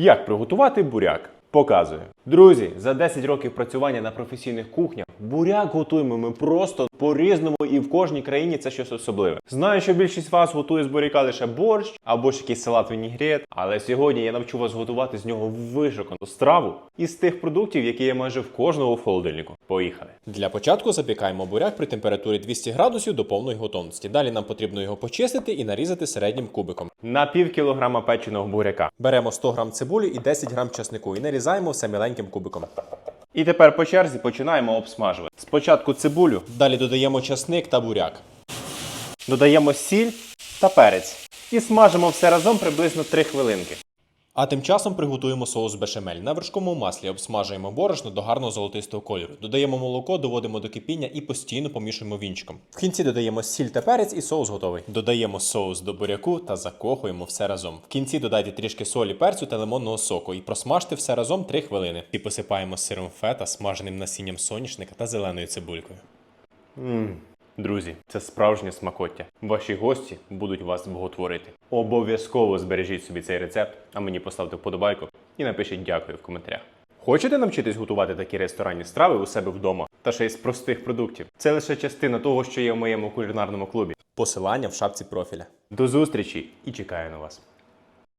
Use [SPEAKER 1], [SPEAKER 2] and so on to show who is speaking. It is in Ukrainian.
[SPEAKER 1] Як приготувати буряк? Показую. Друзі, за 10 років працювання на професійних кухнях буряк готуємо ми просто по-різному і в кожній країні це щось особливе. Знаю, що більшість вас готує з буряка лише борщ або ж якийсь салат вінігрет, але сьогодні я навчу вас готувати з нього вишукану страву із тих продуктів, які є майже в кожного в холодильнику. Поїхали.
[SPEAKER 2] Для початку запікаємо буряк при температурі 200 градусів до повної готовності. Далі нам потрібно його почистити і нарізати середнім кубиком.
[SPEAKER 1] На пів кілограма печеного буряка.
[SPEAKER 2] Беремо 100 г цибулі і 10 г часнику і нарізаємо все міленьким кубиком.
[SPEAKER 1] І тепер по черзі починаємо обсмажувати. Спочатку цибулю,
[SPEAKER 2] Далі додаємо часник та буряк.
[SPEAKER 1] додаємо сіль та перець. І смажимо все разом приблизно 3 хвилинки.
[SPEAKER 2] А тим часом приготуємо соус бешамель. На вершковому маслі обсмажуємо борошно до гарного золотистого кольору. Додаємо молоко, доводимо до кипіння і постійно помішуємо вінчиком. В кінці додаємо сіль та перець і соус готовий. Додаємо соус до буряку та закохуємо все разом. В кінці додайте трішки солі, перцю та лимонного соку і просмажте все разом 3 хвилини. І посипаємо сиром фета, смаженим насінням соняшника та зеленою цибулькою.
[SPEAKER 1] Друзі, це справжнє смакоття. Ваші гості будуть вас боготворити. Обов'язково збережіть собі цей рецепт, а мені поставте вподобайку і напишіть дякую в коментарях. Хочете навчитись готувати такі ресторанні страви у себе вдома? Та ще й з простих продуктів. Це лише частина того, що є в моєму кулінарному клубі.
[SPEAKER 2] Посилання в шапці профіля.
[SPEAKER 1] До зустрічі і чекаю на вас.